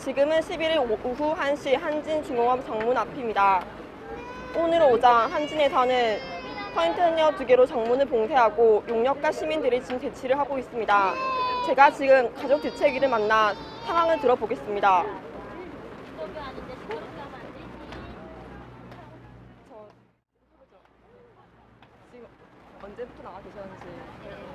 지금은 11일 오후 1시 한진중공업 정문 앞입니다. 오늘 오전 한진에서는 컨테이너 두 개로 정문을 봉쇄하고 용역가 시민들이 지금 대치를 하고 있습니다. 제가 지금 가족 대책위를 만나 상황을 들어보겠습니다. 언제부터 나와 계셨는지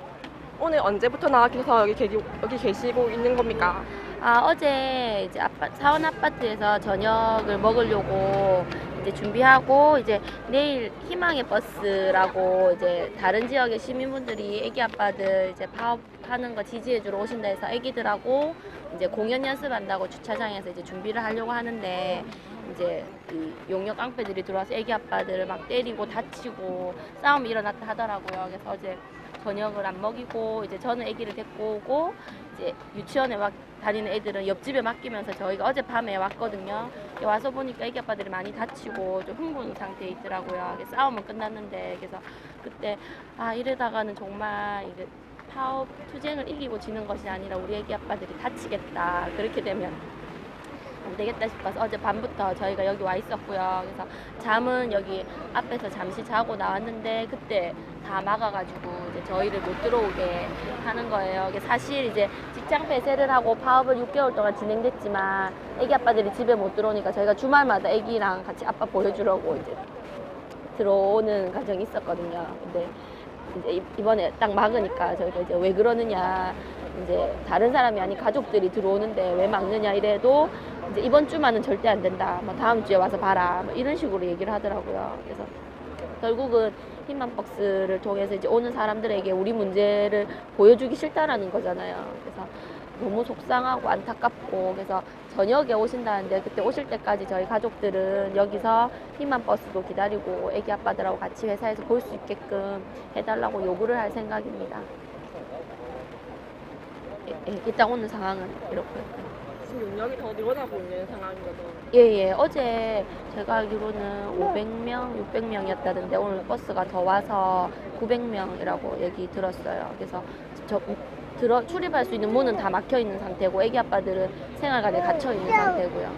오늘 언제부터 나와 계셔서 여기, 계, 여기 계시고 있는 겁니까? 아 어제 이제 아파, 사원 아파트에서 저녁을 먹으려고 이제 준비하고 이제 내일 희망의 버스라고 이제 다른 지역의 시민분들이 애기 아빠들 이제 파업하는 거 지지해주러 오신다 해서 애기들하고 이제 공연 연습한다고 주차장에서 이제 준비를 하려고 하는데 이제 이 용역 깡패들이 들어와서 애기 아빠들을 막 때리고 다치고 싸움이 일어났다 하더라고요. 그래서 어제 저녁을 안 먹이고 이제 저는 아기를 데리고 오고 이제 유치원에 막 다니는 애들은 옆집에 맡기면서 저희가 어젯밤에 왔거든요. 와서 보니까 애기 아빠들이 많이 다치고 좀 흥분 상태에 있더라고요. 싸움은 끝났는데 그래서 그때 아 이러다가는 정말 이게 파업 투쟁을 이기고 지는 것이 아니라 우리 애기 아빠들이 다치겠다. 그렇게 되면 안 되겠다 싶어서 어제 밤부터 저희가 여기 와 있었고요. 그래서 잠은 여기 앞에서 잠시 자고 나왔는데 그때 다 막아가지고 이제 저희를 못 들어오게 하는 거예요. 사실 이제 직장 폐쇄를 하고 파업을 6개월 동안 진행됐지만 애기 아빠들이 집에 못 들어오니까 저희가 주말마다 애기랑 같이 아빠 보여주려고 이제 들어오는 과정이 있었거든요. 근데 이제 이- 이번에 딱 막으니까 저희가 이제 왜 그러느냐 이제 다른 사람이 아닌 가족들이 들어오는데 왜 막느냐 이래도 이제 이번 주만은 절대 안 된다. 뭐 다음 주에 와서 봐라. 뭐 이런 식으로 얘기를 하더라고요. 그래서 결국은 희망박스를 통해서 이제 오는 사람들에게 우리 문제를 보여주기 싫다라는 거잖아요. 그래서 너무 속상하고 안타깝고 그래서 저녁에 오신다는데 그때 오실 때까지 저희 가족들은 여기서 희망 버스도 기다리고 애기 아빠들하고 같이 회사에서 볼 수 있게끔 해달라고 요구를 할 생각입니다. 예, 예, 일단 오는 상황은 이렇고요. 지금 용역이 더 늘어나고 있는 상황인 거죠. 예, 예. 어제 제가 알기로는 500명, 600명이었다던데 오늘 버스가 더 와서 900명이라고 얘기 들었어요. 그래서 저 들어 출입할 수 있는 문은 다 막혀 있는 상태고 애기 아빠들은 생활관에 갇혀 있는 상태고요.